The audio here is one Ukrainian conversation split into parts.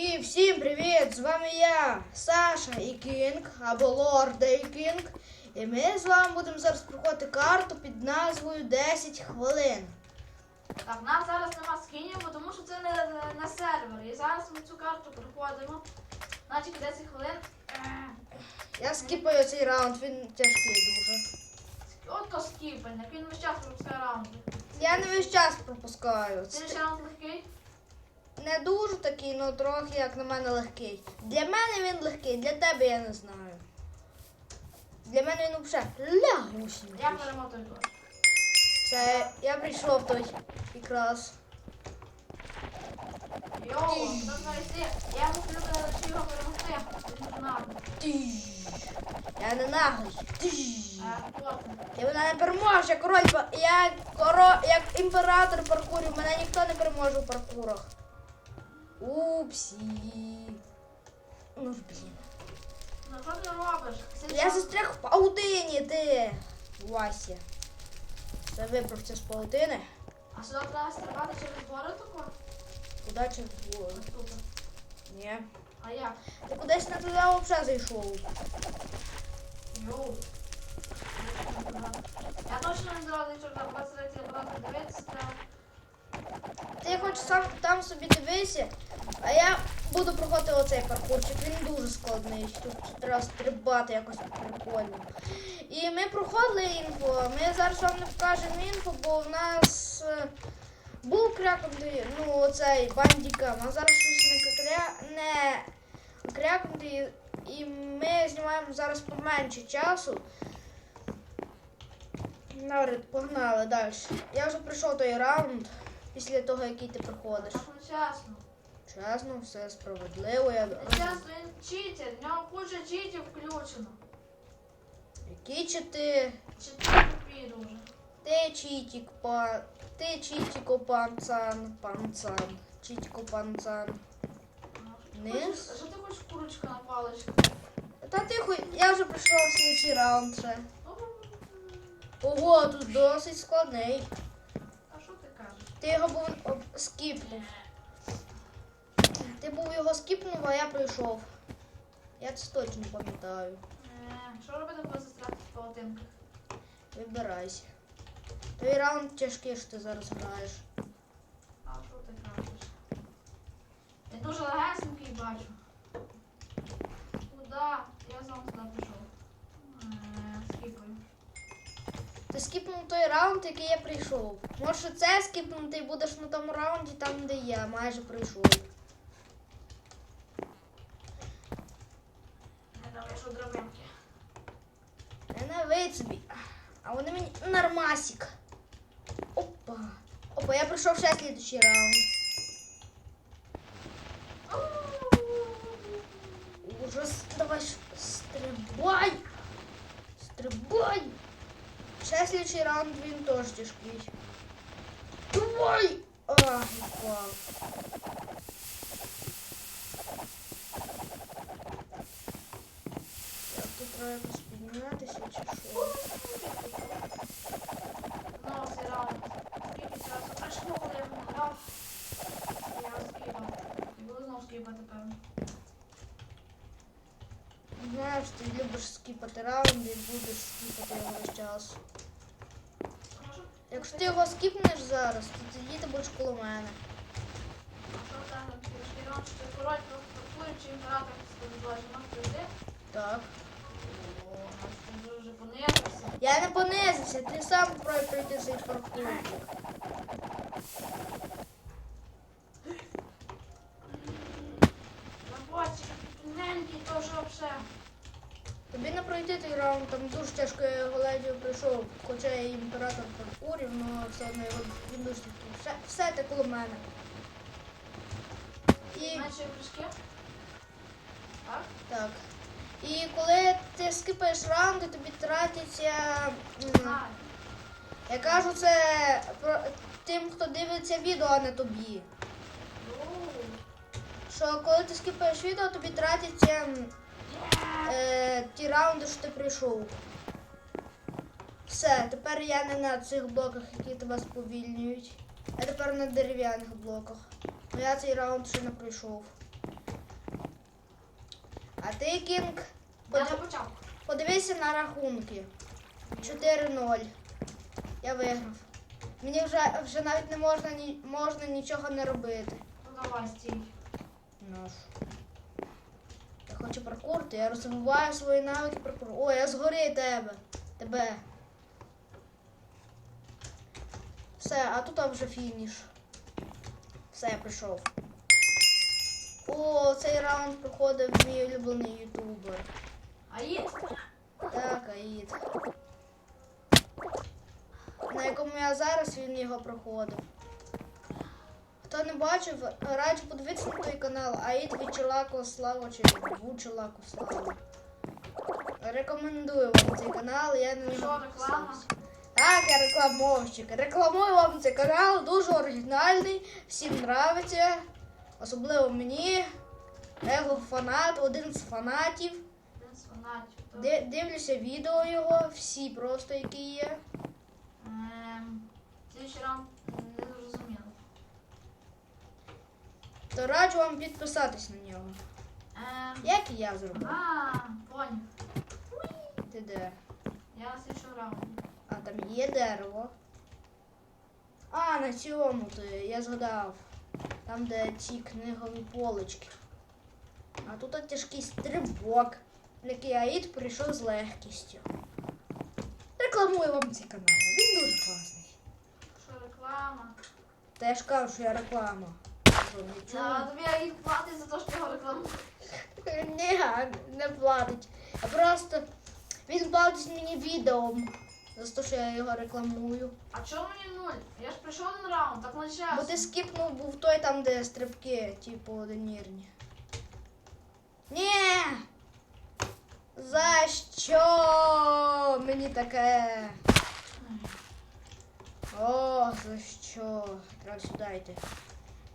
І всім привіт! З вами я, Саша і Кінг, або Лорд і Кінг. І ми з вами будемо зараз проходити карту під назвою 10 хвилин. Так, нас зараз нема скінів, бо тому що це не на сервері. І зараз ми цю карту проходимо. Значить 10 хвилин. Я скіпаю цей раунд, він тяжкий дуже. От то скіпання, він весь час пропускає раунди. Я не весь час пропускаю. Це ще раунд легкий? Не дуже такий, але трохи як на мене легкий. Для мене він легкий, для тебе я не знаю. Для мене він взагалі лягусінький. Я перемотую тут. Це я прийшов той якраз. Йоу, хто знайти? Я мушу його перемогти. Він дуже наглий. Я не наглий. Ти мене не переможе, король, па- я коро, як імператор паркурів, мене ніхто не переможе у паркурах. Упсі. Ну ж блін. Ну що ти робиш? Я застряг в паутині, ти. Вася. Це вибрався з паутини. А сюди треба стрибати через гори тако? Удачі в гору. Ось. Ні. А як? Ти кудись не туди взагалі зайшов. Йоу. Я точно не зразу що там посередині просто дивитися. Ти хоч сам там собі дивися, а я буду проходити оцей паркурчик. Він дуже складний. Тут треба стрибати якось прикольно. І ми проходили інфо. Ми зараз вам не покажемо інфо, бо в нас е, був крякнутий, ну оцей бандікам, а зараз щось не кря... не крякнутий. І ми знімаємо зараз поменше часу. Добре, погнали далі. Я вже пройшов той раунд після того, який ти проходиш. Так чесно. Чесно, все справедливо. Я... Не чесно, він читер, в нього куча читів включено. Які чи ти? Читер тупі дуже. Ти чітік, па... Ти чітіко панцан, панцан. Чітіко панцан. Низ? Що ти хочеш курочка на паличку? Та тихо, я вже пройшов слідчий раунд ще. Ну, Ого, тут досить складний. Ти його був скіпнув. Ти був його скіпнув, а я пройшов. Я це точно пам'ятаю. Е, Що робити, коли застряти в паутинках? Вибирайся. Той раунд тяжкий, що ти зараз граєш. А що ти кажеш? Я дуже легесенький бачу. Куда? Я знову туди пішов. Е, Скіпаю. Ти скіпнув той раунд, який я прийшов. Може це скіпнути і будеш на тому раунді, там, де я майже прийшов. Там вийшов. Ненавидь собі. А вони мені нормасік. Опа. Опа, я пройшов ще слідчий раунд. Ужас. Давай стрибай. Стрибай. Ще слідчий раунд він теж тяжкий. Давай! А, упав. Так, тут треба якось піднятися чи що? Знову цей раунд. Скільки часу? Аж коли я вмирав. Я скіпав. І буду знову скіпати, певно. Знаєш, ти любиш скіпати раунди і будеш скіпати його весь час. Якщо ти його скіпнеш зараз, то тоді ти будеш коло мене. Так. Я не понизився, ти сам пройти цей паркур. На боці, тоненький, то що все. Тобі не пройти той раунд, там дуже тяжко я його ледве пройшов, хоча я імператор паркурів, але все одно його тяжкий. Все, все ти коло мене. І Менше прыжки? Так? так. І коли ти скипаєш раунди, тобі тратиться. Я кажу це про тим, хто дивиться відео, а не тобі. Що коли ти скіпаєш відео, тобі Є. е, ті раунди, що ти пройшов. Все, тепер я не на цих блоках, які тебе сповільнюють. Я тепер на дерев'яних блоках. Бо я цей раунд ще не пройшов. А ти, Кінг, подив- подивися на рахунки. 4-0. Я виграв. Мені вже, вже навіть не можна, ні, можна нічого не робити. Ну давай, стій. Ну ж. Я хочу паркур, то я розвиваю свої навики паркуру. О, я згорі тебе. Тебе. Все, а тут вже фініш. Все, я прийшов. О, цей раунд проходив мій улюблений ютубер. А є? Так, Аїд. На якому я зараз він його проходив. Хто не бачив, раджу подивитися на той канал Аїд від Челако Слава чи Челако Слава. Рекомендую вам цей канал, я на Що, реклама? Так, я рекламовщик. Рекламую вам цей канал, дуже оригінальний, всім нравиться. Особливо мені. Я його фанат, один з фанатів. Один з фанатів. Ди- Дивлюся відео його, всі просто які є. Ем, Слідчий раунд не. То раджу вам підписатись на нього. Ем, Як і я зроблю. а, поняв. Ти де? Я на слідчому раунді. А там є дерево. А, на цьому ти, я згадав. Там, де ці книгові полочки. А тут тяжкий стрибок, який Аїд прийшов з легкістю. Рекламую вам цей канал. Він дуже класний. Що реклама? Та я ж кажу, що я реклама. Що, не чули? А, тобі я їх платить за те, що я його рекламую. Ні, не платить. А просто він платить мені відео за те, що я його рекламую. А чому мені нуль? Я ж прийшов один раунд, так не Бо чесно. ти скіпнув був той там, де стрибки, типу, одинірні. Ні! За що мені таке? О, за що? Треба сюди йти.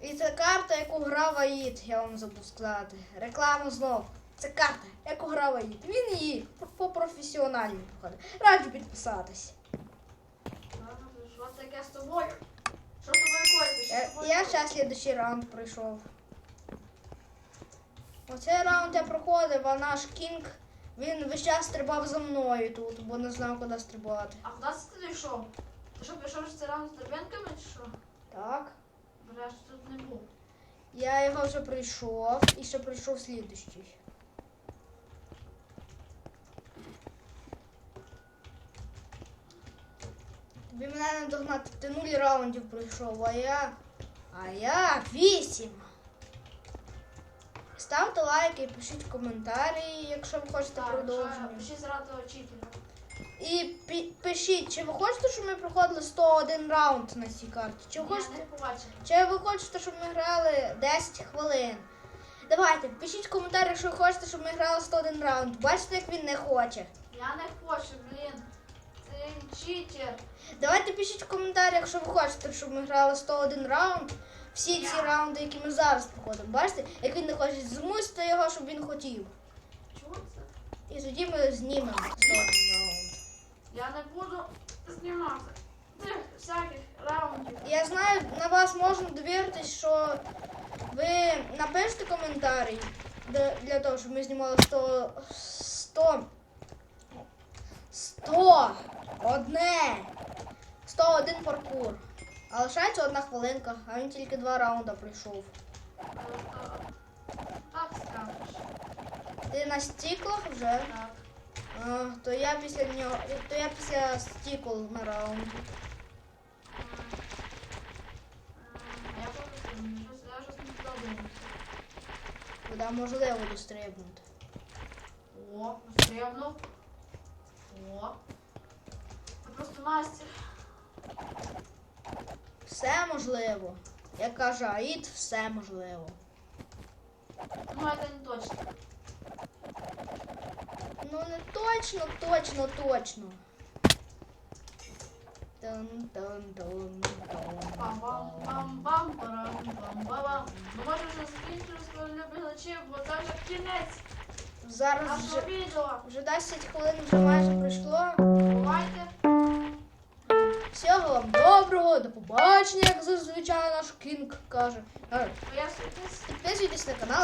І це карта, яку грав Аїд, я вам забув сказати. Реклама знов. Це карта, яку грав Аїд. Він її по професіональній проходить. Раджу підписатись. Що таке з тобою? Що з тобою коїться? Я, зараз слідущий раунд пройшов. Оцей раунд я проходив, а наш кінг, він весь час стрибав за мною тут, бо не знав, куди стрибати. А куди ти дійшов? Ти що, прийшов цей раунд з драбинками чи що? Так. Що тут не був. Я його вже пройшов і ще пройшов слідущий. Тобі мене не догнати, ти нуль раундів пройшов, а я. А я вісім. Ставте лайки і пишіть коментарі, якщо ви хочете Так, продовження. що, зразу читера. І пишіть, чи ви хочете, щоб ми проходили 101 раунд на цій карті? Чи ви хочете, чи ви хочете, щоб ми грали 10 хвилин? Давайте, пишіть в коментарях, якщо ви хочете, щоб ми грали 101 раунд. Бачите, як він не хоче. Я не хочу, блін. Ти читер. Давайте пишіть в коментарях, якщо ви хочете, щоб ми грали 101 раунд. Всі ці рауndi, які ми зараз проходимо. Бачите, як він не хоче змусити його, щоб він хотів. Чого це? І тоді ми знімемо 101 раунд. Я не буду знімати. Тих всяких раундів. Я знаю, на вас можна довіритись, що ви напишете коментарі для, того, щоб ми знімали 100, 100, 100, одне, 101 паркур. А лишається одна хвилинка, а він тільки два раунди пройшов. Так скажеш. Ти на стіклах вже? Так. А, то я після нього, то я після раунді. Ем, Я просто щось, я щось не подобається. Куди можливо дострибнути. О, стрибнув. О. Ти просто мастер. Все можливо. Як каже Аїд, все можливо. Ну, это не точно. Ну не точно, точно, точно. Пам-пам-пам-пам-парам-пам-пам. Ну, може вже закінчили свої любі глядачі, бо це вже кінець Зараз нашого вже, відео. вже 10 хвилин вже майже пройшло. Бувайте. Всього вам доброго, до побачення, як зазвичай наш кінг каже. Е, Пояснюйтесь. Підписуйтесь на канал,